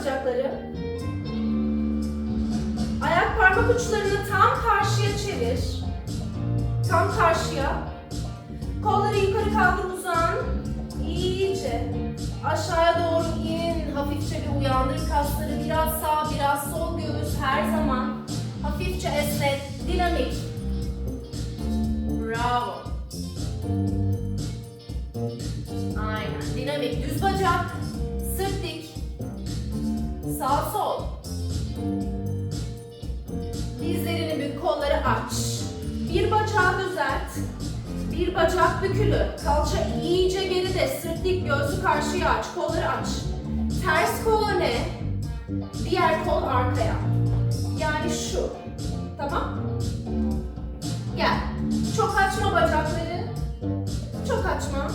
bacakları. Ayak parmak uçlarını tam karşıya çevir. Tam karşıya. Kolları yukarı kaldır uzan. İyice. Aşağıya doğru in. Hafifçe bir uyandır kasları. Biraz sağ, biraz sol göğüs her zaman. Hafifçe esnet. Dinamik. Bravo. Aynen. Dinamik. Düz bacak. Sırt dik. Sağ sol. Dizlerini bük, kolları aç. Bir bacağı düzelt. Bir bacak bükülü. Kalça iyice geride. Sırt dik, göğsü karşıya aç. Kolları aç. Ters kol öne. Diğer kol arkaya. Yani şu. Tamam? Gel. Çok açma bacakları. Çok açma.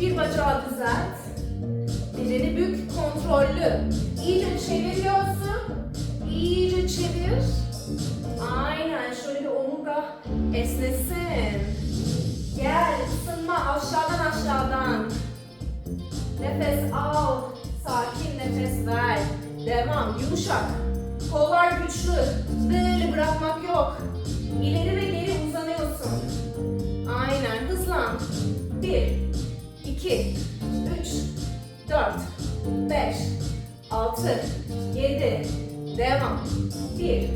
Bir bacağı düzelt. Birini bük, kontrollü. İyice çevir göğsü. İyice çevir. Aynen şöyle omurga esnesin. Gel ısınma aşağıdan aşağıdan. Nefes al. Sakin nefes ver. Devam yumuşak. Kollar güçlü. Böyle bırakmak yok. İleri ve geri uzanıyorsun. Aynen hızlan. Bir, iki, üç, dört, beş, altı, yedi. Devam. Bir,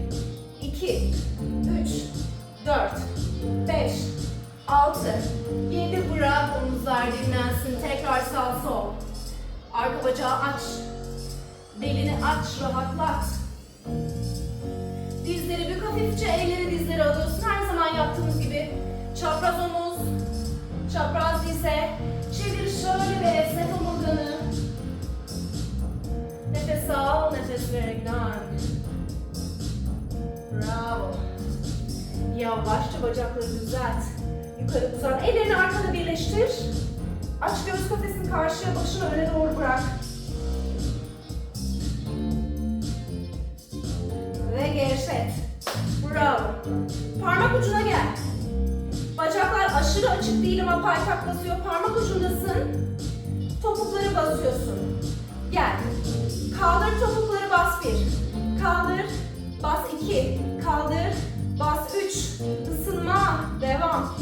iki, üç, dört, beş, altı, yedi. Bırak omuzlar dinlensin. Tekrar sağ sol. Arka bacağı aç. Belini aç, rahatlat. Dizleri bük hafifçe, elleri dizleri alıyorsun. Her zaman yaptığımız gibi. Çapraz omuz, çapraz dize. Çevir şöyle ve esnet omurganı. Nefes al, nefes ver. Dön. Bravo. Yavaşça bacakları düzelt. Yukarı uzat. Ellerini arkada birleştir. Aç göğüs kafesini karşıya, başını öne doğru bırak. Ve gevşet. Bravo. Parmak ucuna gel. Bacaklar aşırı açık değil ama paytak basıyor. Parmak ucundasın. Topukları basıyorsun. Gel. Kaldır topukları bas bir. Kaldır. Bas iki. Kaldır. Bas üç. Isınma. Devam.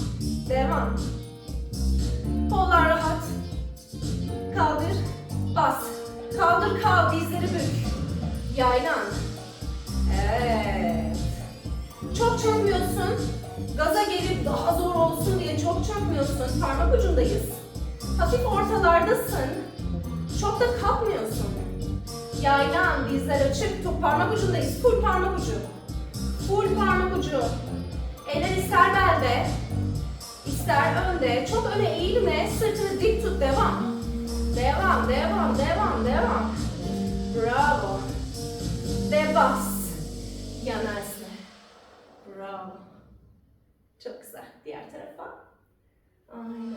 Devam. Kollar rahat. Kaldır. Bas. Kaldır kal. Dizleri bük. Yaylan. Evet. Çok çökmüyorsun. Gaza gelip daha zor olsun diye çok çökmüyorsun. Parmak ucundayız. Hafif ortalardasın. Çok da kalkmıyorsun. Yaylan, dizler açık, top parmak ucundayız. Full parmak ucu. Full parmak ucu. Eller ister belde, ister önde. Çok öne eğilme, sırtını dik tut, devam. Devam, devam, devam, devam. Bravo. Ve bas. Yan esne. Bravo. Çok güzel. Diğer tarafa. Aynen.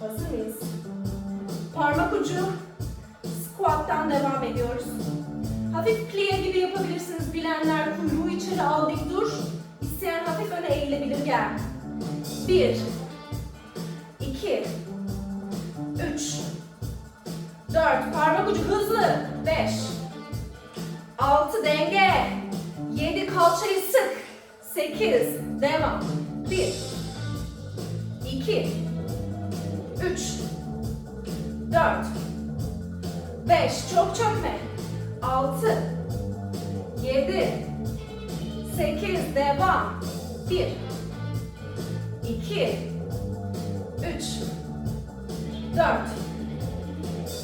Hazır mıyız? Parmak ucu devam ediyoruz. Hafif plie gibi yapabilirsiniz. Bilenler kuyruğu içeri al dik dur. İsteyen hafif öne eğilebilir gel. Bir, iki, üç, dört. Parmak ucu hızlı. Beş, altı denge. Yedi kalçayı sık. Sekiz. Devam. Bir, iki, üç, dört, beş. Çok çökme. Altı, yedi, sekiz. Devam. Bir, iki, üç, dört,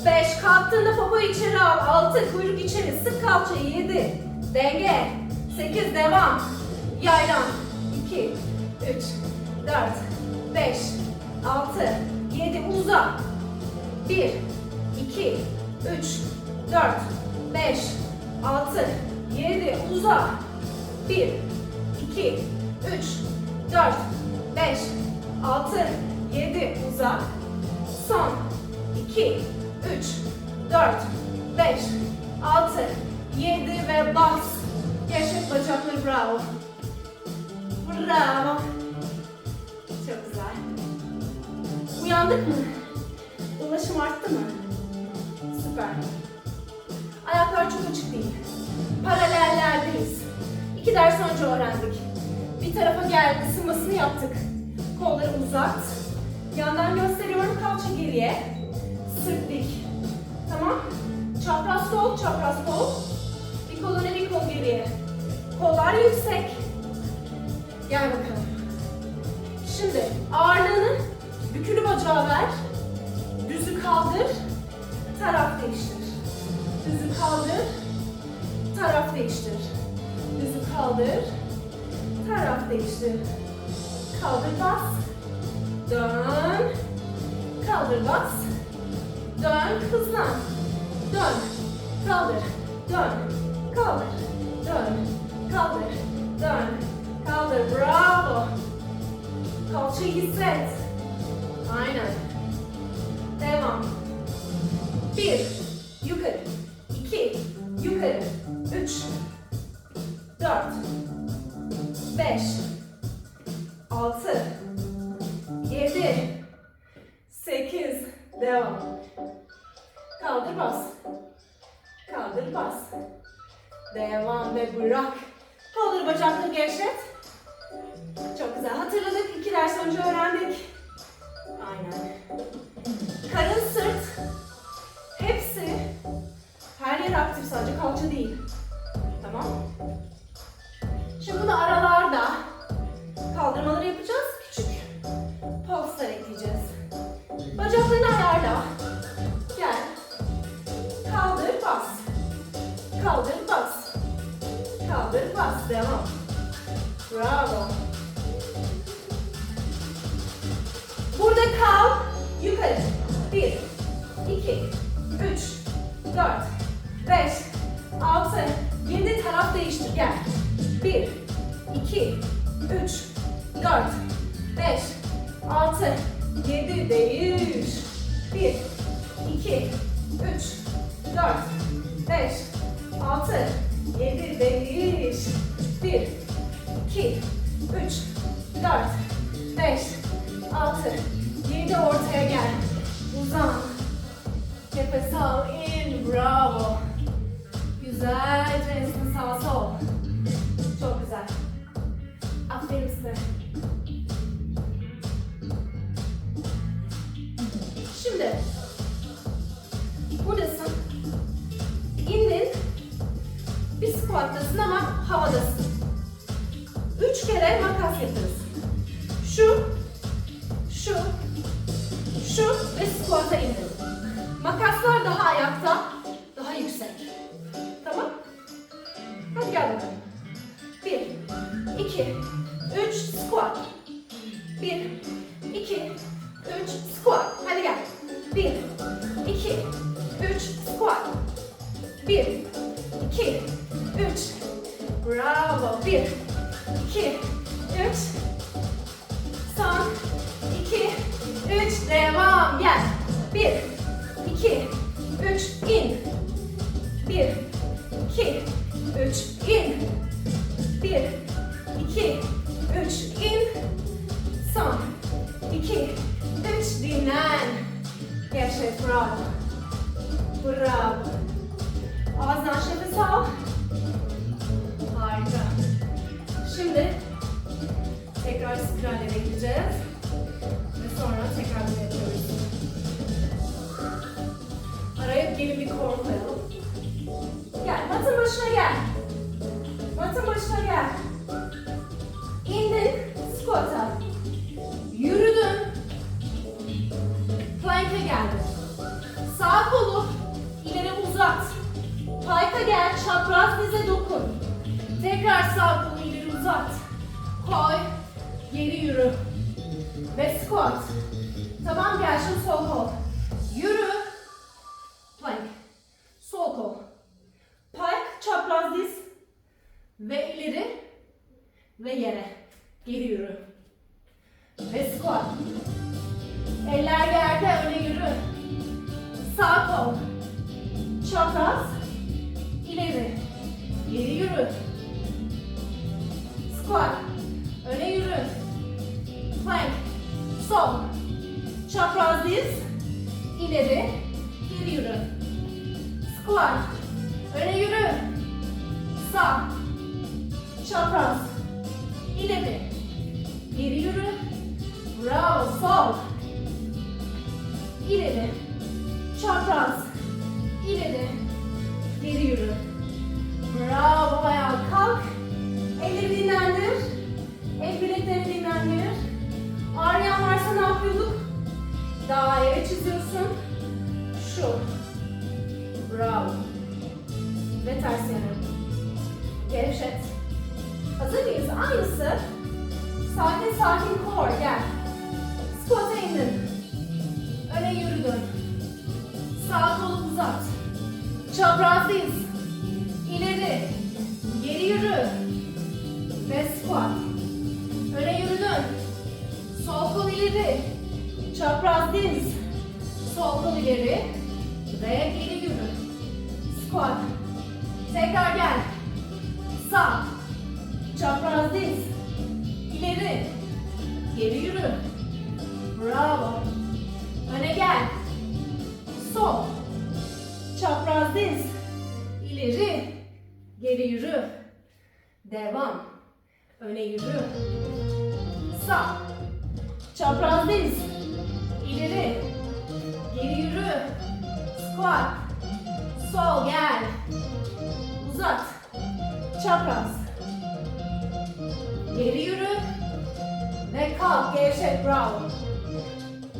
beş. Kalktığında popoyu içeri al. Altı, kuyruk içeri. Sık kalçayı. Yedi, denge. Sekiz. Devam. Yaylan. İki, üç, dört, beş, altı, yedi. Uza. Bir, iki, üç, dört, beş, altı, yedi. Uza. Bir, iki, üç, dört, beş, altı, yedi. Uza. Son. İki, üç, dört, beş, altı, yedi ve bas. Gevşet bacakları bravo. Bravo. Çok güzel. Uyandık mı? Ulaşım arttı mı? Süper. Ayaklar çok açık değil. Paralellerdeyiz. İki ders önce öğrendik. Bir tarafa gel, ısınmasını yaptık. Kolları uzat. Yandan gösteriyorum, kalça geriye. Sırt dik. Tamam. Çapraz kol, çapraz kol. Bir kol öne, bir kol geriye. Kollar yüksek. Gel bakalım. Şimdi ağırlığını bükülü bacağa ver. Düzü kaldır. Taraf değiştir. Düzü kaldır. Taraf değiştir. Düzü kaldır. Taraf değiştir. Kaldır bas. Dön. Kaldır bas. Dön hızlan. Dön. Kaldır. Dön. Kaldır. Dön. Kaldır. Dön. Kaldır. Bravo. Kalçayı hisset. Aynen. Devam. Bravo. Burada kal. Yukarı. Bir, iki, üç, dört, beş, altı, yedi taraf değiştir. Gel. Bir, iki, üç, dört, beş, altı, yedi değiş. Bir, iki, üç, dört, beş, altı, yedi değiş. Bir, iki, üç, dört, beş, altı, yedi ortaya gel. Uzan. Nefes al, in, bravo. Güzelce esne sağ sol. Çok güzel. Aferin size. Şimdi buradasın. İndin. Bir squattasın ama havadasın. Üç kere makas yapıyorsun. Bir, iki, üç. in. Bir, iki, üç. in. Son. iki, üç. Dinlen. Gevşet. Bravo. Bravo. Ağzından nefes al. Harika. Şimdi tekrar spirale bekleyeceğiz. Ve sonra tekrar yapıyoruz. Araya gelin bir kor. Başına gel. Matın başına gel. İndin, squat'a. Yürüdün. Plank'e geldin. Sağ kolu ileri uzat. Pike'a gel, çapraz dize dokun. Tekrar sağ kolu ileri uzat. Koy, geri yürü. Ve squat. Tamam gel şimdi sol kol. Yürü. Plank. Sol kol. Pike, çapraz diz. Ve ileri. Ve yere. Geri yürü. Ve squat. Eller yerde öne yürü. Sağ kol. Çapraz. ileri. Geri yürü. Squat. Öne yürü. Plank. Sol. Çapraz diz. ileri. Geri yürü. Squat. Öne yürü. Sağ. Çapraz. İleri. Geri yürü. Bravo. Sol. İleri. Çapraz diz. İleri. Geri yürü. Bravo. Öne gel. Sol. Çapraz diz. İleri. Geri yürü. Devam. Öne yürü. Sağ. Çapraz diz. İleri. Geri yürü. Squat. Sol gel. Uzat. Çapraz. Geri yürü. Ve kalk. Gevşet. Bravo.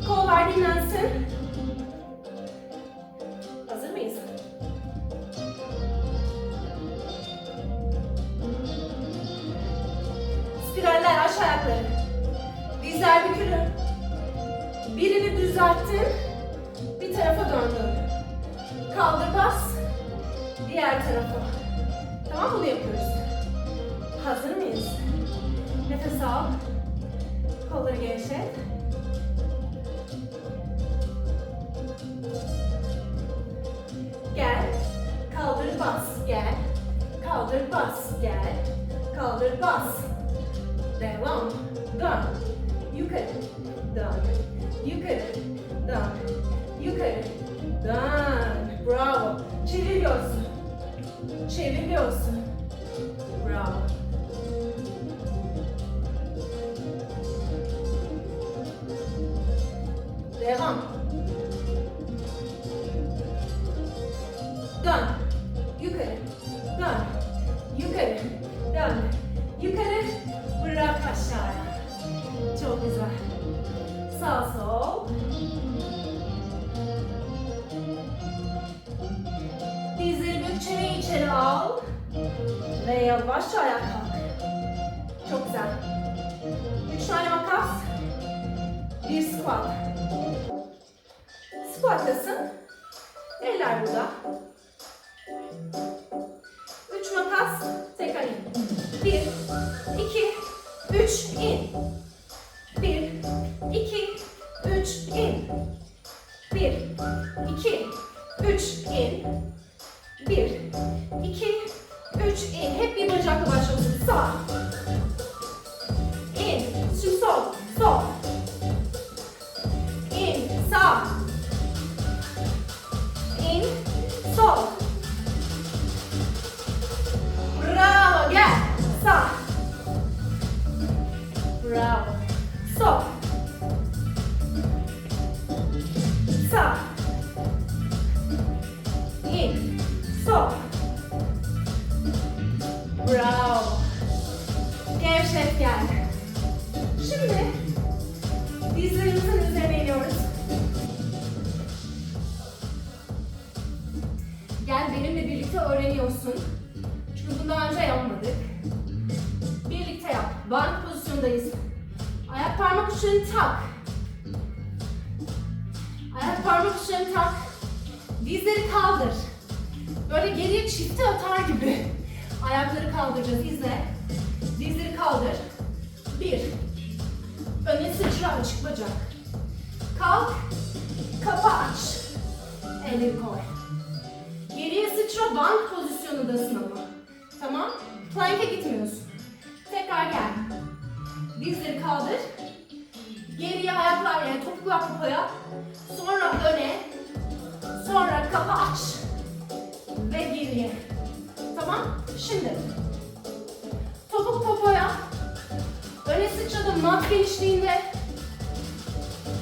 Kollar dinlensin. Hazır mıyız? Spiraller aç ayakları. Dizler bükülü. Birini düzelttin. Bir tarafa döndün. Kaldır bas. Diğer tarafa. Tamam bunu yapıyoruz. Hazır mıyız? Nefes al. Kolları gevşet. Gel. Kaldır bas. Gel. Kaldır bas. Gel. Kaldır bas. Devam. Dön. Yukarı. Dön. Yukarı. Dön. Yukarı. Dön. Bravo. Çeviriyorsun. Çeviriyorsun. Bravo. Dön. Yukarı. Dön. Yukarı. Bırak aşağıya. Çok güzel. Sağ sol. Dizleri bük çeneyi içeri al. Ve yavaşça ayağa kalk. Çok güzel. Üç tane makas. Bir squat. Squatlasın. Eller burada. Bir, iki, üç, in. Bir, iki, üç, in. Bir, iki, üç, in. Bir, iki, üç, in. Hep bir bacakla başlıyorsun. Sağ. İn. Şimdi sol. Kaldır. Böyle geriye çifte atar gibi. Ayakları kaldıracağız. İzle. Dizleri kaldır. Bir. Öne sıçra açık bacak. Kalk. Kapı aç. Elleri koy. Geriye sıçra bank pozisyonundasın ama. Tamam? Plank'e gitmiyorsun. Tekrar gel. Dizleri kaldır. Geriye ayaklar yani topuklar popoya. Sonra öne. Sonra kapı aç. ve geriye. Tamam? Şimdi topuk popoya öne sıçradım mat genişliğinde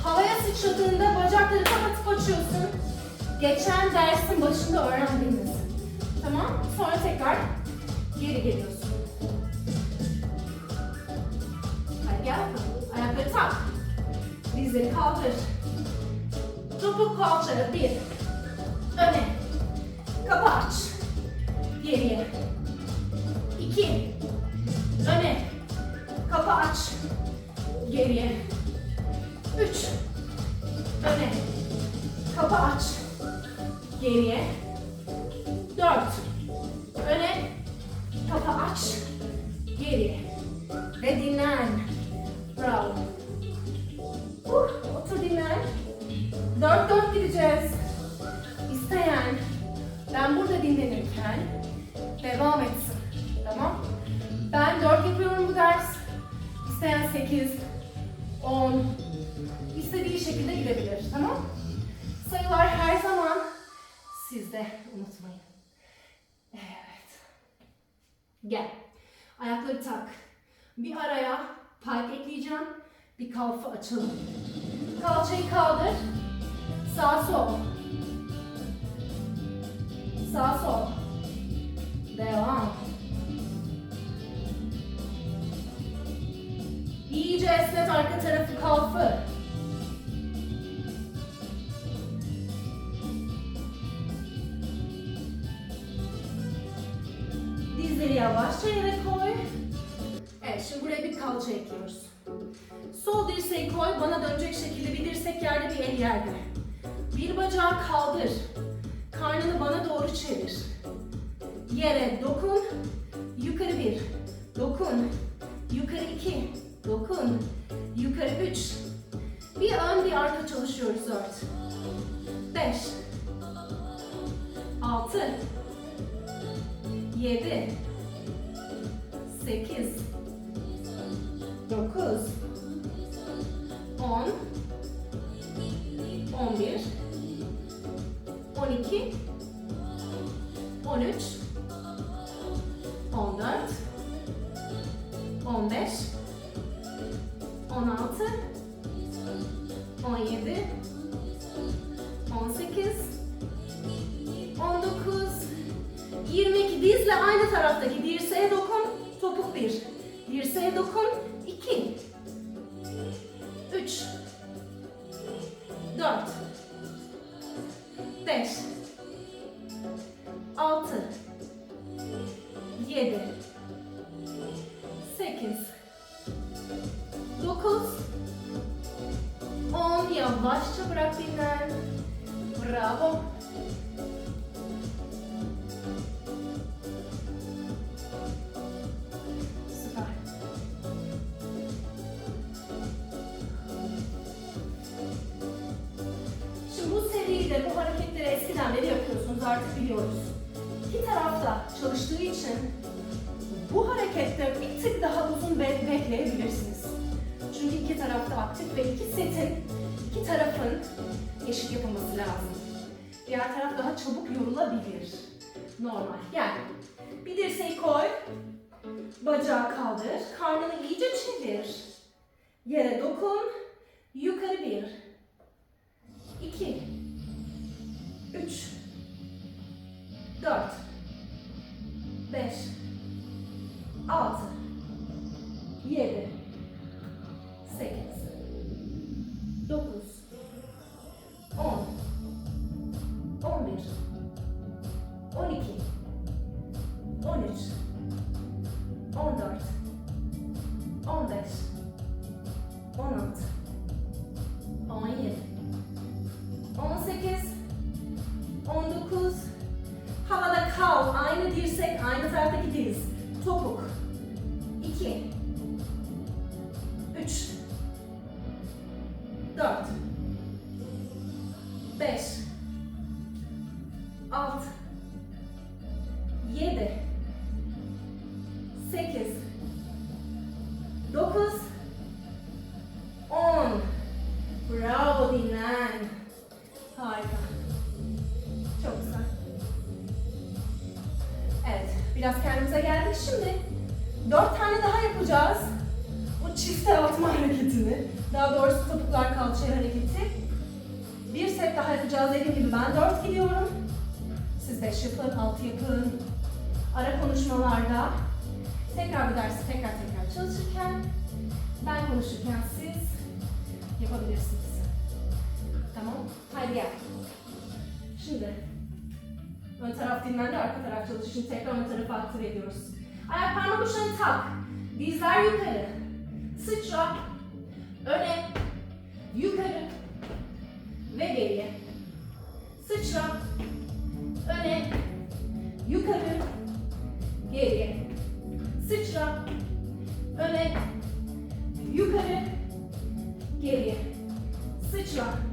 havaya sıçradığında bacakları kapatıp açıyorsun. Geçen dersin başında öğrendiğiniz. Tamam? Sonra tekrar geri geliyorsun. Hadi gel bakalım. Ayakları tak. Dizleri kaldır. Topuk kalçalı bir. Öne. Kapı aç. Geriye. İki. Öne. Kapı aç. Geriye. Üç. Öne. Kapı aç. Geriye. Sizde. Unutmayın. Evet. Gel. Ayakları tak. Bir araya park ekleyeceğim. Bir kalfa açalım. Kalçayı kaldır. Sağ sol. Sağ sol. Devam. İyice esnet arka tarafı kalfı. Dizleri yavaşça koy. Evet şimdi buraya bir kalça ekliyoruz. Sol dirseği koy, bana dönecek şekilde bir dirsek yerde bir el yerde. Bir bacağı kaldır. Karnını bana doğru çevir. Yere dokun. Yukarı bir. Dokun. Yukarı iki. Dokun. Yukarı üç. Bir ön bir arka çalışıyoruz dört. Beş. Altı. Yedi. 4 5 Normal. Yani bir dirseği koy, bacağı kaldır, karnını iyice çevir. Yere dokun, yukarı bir, 2 3 4 5 6 7 Şimdi ön taraf dinlendi, arka taraf çalışıyor. Şimdi tekrar ön tarafı aktive ediyoruz. Ayak parmak uçlarını tak. Dizler yukarı. Sıçra. Öne. Yukarı. Ve geriye. Sıçra. Öne. Yukarı. Geriye. Sıçra. Öne. Yukarı. Geriye. Sıçra.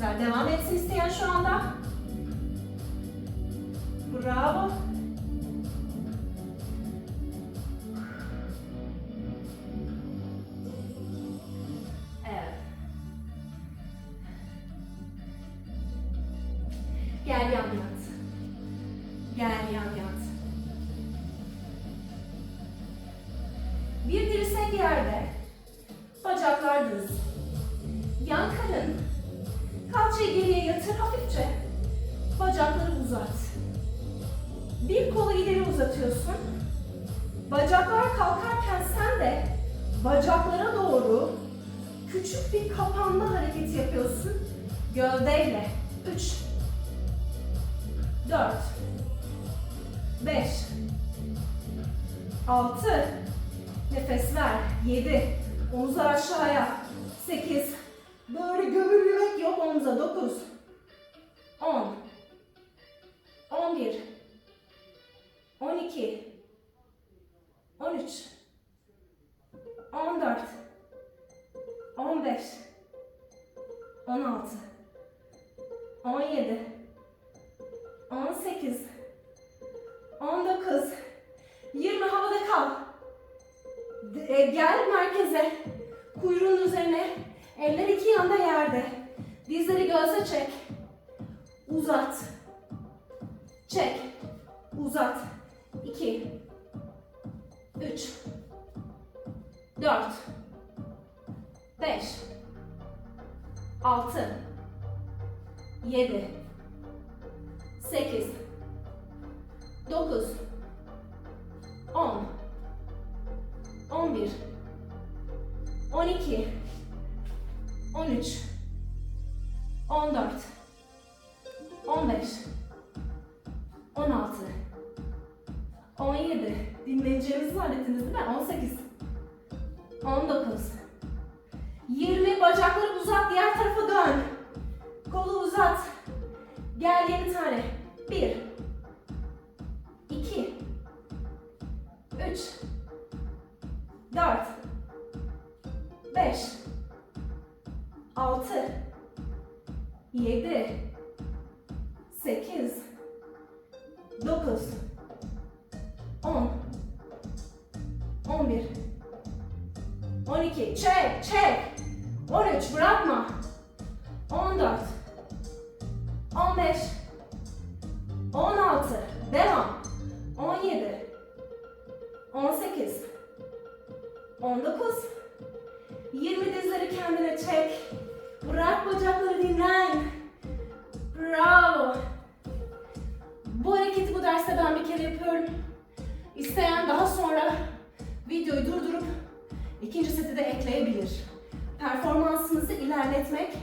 Güzel. Devam etsin isteyen şu anda. Bravo. Evet. Gel yan yat. Gel yan yat. Bir yerde. Bacaklar düz. Kalçayı geriye yatır hafifçe. Bacakları uzat. Bir kolu ileri uzatıyorsun. Bacaklar kalkarken sen de bacaklara doğru küçük bir kapanma hareketi yapıyorsun. Gövdeyle. 3 4 5 6 Nefes ver. 7 Omuzlar aşağıya. 8 Böyle gömülmek yok omuza. 9 10 11 12 13 14 15 16 17 15 16 17 dinleyeceğimizi zannettiniz değil mi? 18 19 20 bacakları uzat diğer tarafa dön. Kolu uzat. Gel yeni tane. 1 2 3 4 5 6 7 8 9 10 11 12 çek çek. 13 bırakma. 14 15 16 devam. 17 18 19 20 dizleri kendine çek. Bırak bacakları dinlen. Bravo derste ben bir kere yapıyorum İsteyen daha sonra videoyu durdurup ikinci seti de ekleyebilir. Performansınızı ilerletmek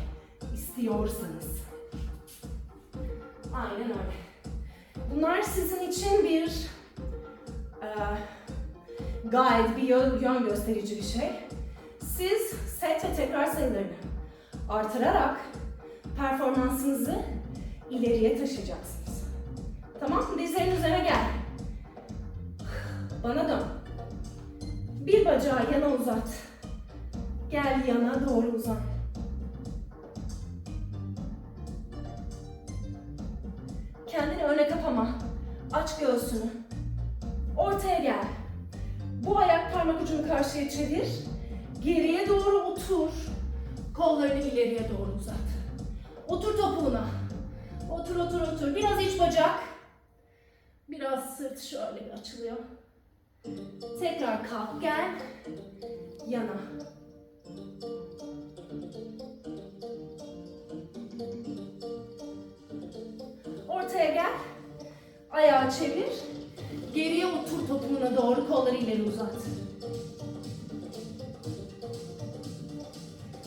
istiyorsanız. Aynen öyle. Bunlar sizin için bir e, guide, bir yön, yön gösterici bir şey. Siz set ve tekrar sayılarını artırarak performansınızı ileriye taşıyacaksınız. Tamam mı? Dizlerin üzerine gel. Bana dön. Bir bacağı yana uzat. Gel yana doğru uzan. Kendini öne kapama. Aç göğsünü. Ortaya gel. Bu ayak parmak ucunu karşıya çevir. Geriye doğru otur. Kollarını ileriye doğru uzat. Otur topuğuna. Otur otur otur. Biraz iç bacak. Biraz sırt şöyle bir açılıyor. Tekrar kalk gel. Yana. Ortaya gel. Ayağı çevir. Geriye otur topuğuna doğru kolları ileri uzat.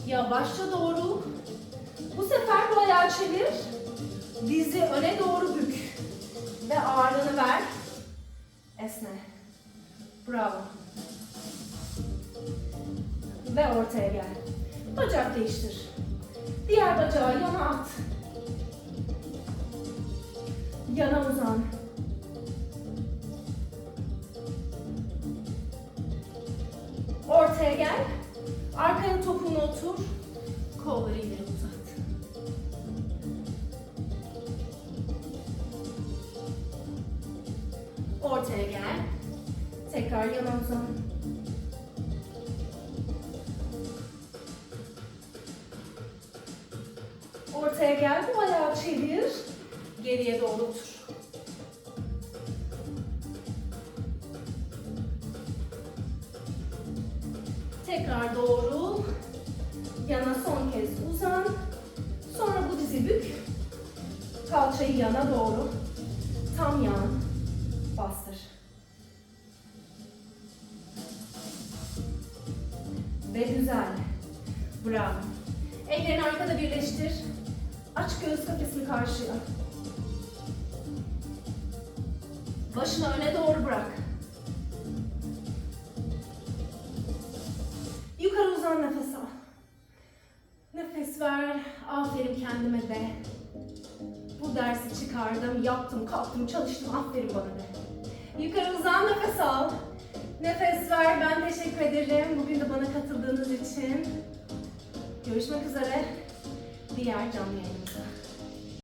Yavaşça doğru. Bu sefer bu ayağı çevir. Dizi öne doğru bük. Ve ağırlığını ver. Esne. Bravo. Ve ortaya gel. Bacak değiştir. Diğer bacağı yana at. Yana uzan. Ortaya gel. Arkaya topuğuna otur. Kolları ileri Yana uzan. Ortaya gel. Bu ayağı çevir. Geriye doğru otur. Tekrar doğru. Yana son kez uzan. Sonra bu dizi bük. Kalçayı yana doğru. Tam yan. Ver. Ben teşekkür ederim. Bugün de bana katıldığınız için. Görüşmek üzere. Diğer canlı yayınımızda.